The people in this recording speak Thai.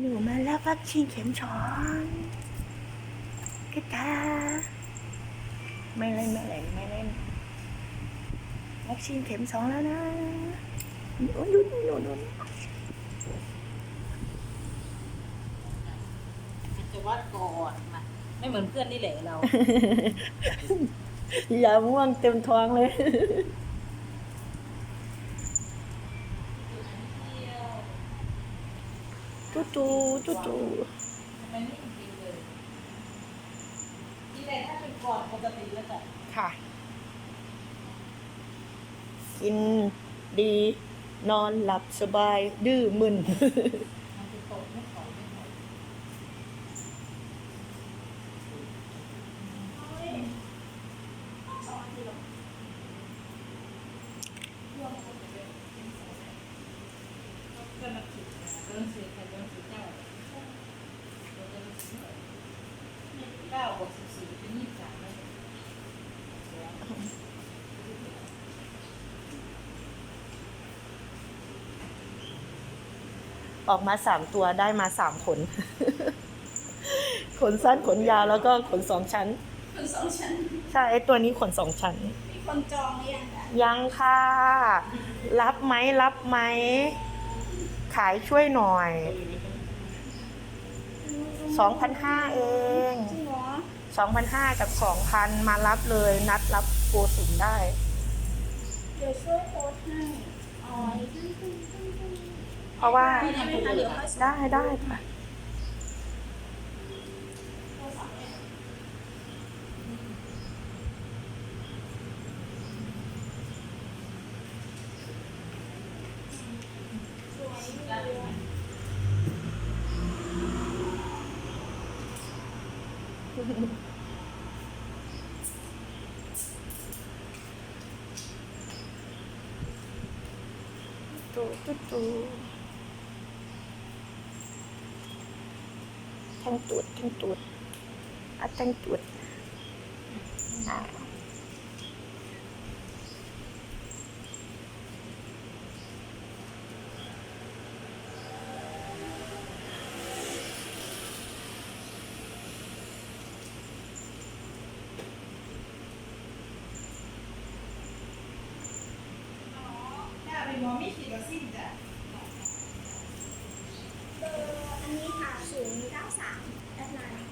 หนูมารับวัคซีนเข็มสองกระตาไม่เล่นไม่เล่นไม่เล่นวัคซีนเข็มสองแล้วนะโอ้ยดูดูดูดูจะวัดก่อนมาไม่เหมือนเพื่อนนี่แหละเรา อย่าม่วงเต็มท้องเลย จูจูจูจู มันไม่จริงเลยที่ไหนถ้าเป็นก่อนปกติแล้วจะค่ะกินดี นอนหลับสบาย ดื้อมึนมันจะตกไม่ขอไม่หมด ก็นับถือนะเรื่องซื้อใครเรื่องซื้อเจ้าเก้าบวกสิบสี่เป็นยี่สิบสามแล้วเนี่ยออกมาสามตัวได้มาสามขน ขนสั้นขนยาวแล้วก็ขนสองชั้นคนสองชั้น ใช่ไอตัวนี้ขนสองชั้น มีคนจองหรือยังคะยังค่ะ รับไหมรับไหมขายช่วยหน่อยสองพันห้าเองสองพันห้ากับสองพันมารับเลย นัดรับโปรสินได้ เดี๋ยวช่วยโพสให้อ๋อเพราะว่าได้ไหมคะเดี๋ยวค่อยส่งได้ได้ค่ะ ตูตูตูทั้งตูดทั้งตูดอะทั้งตูดอ่ มีผิดวัคเบอร์อันนี้ค่ะศูนย์เก้าสามแอดไลน์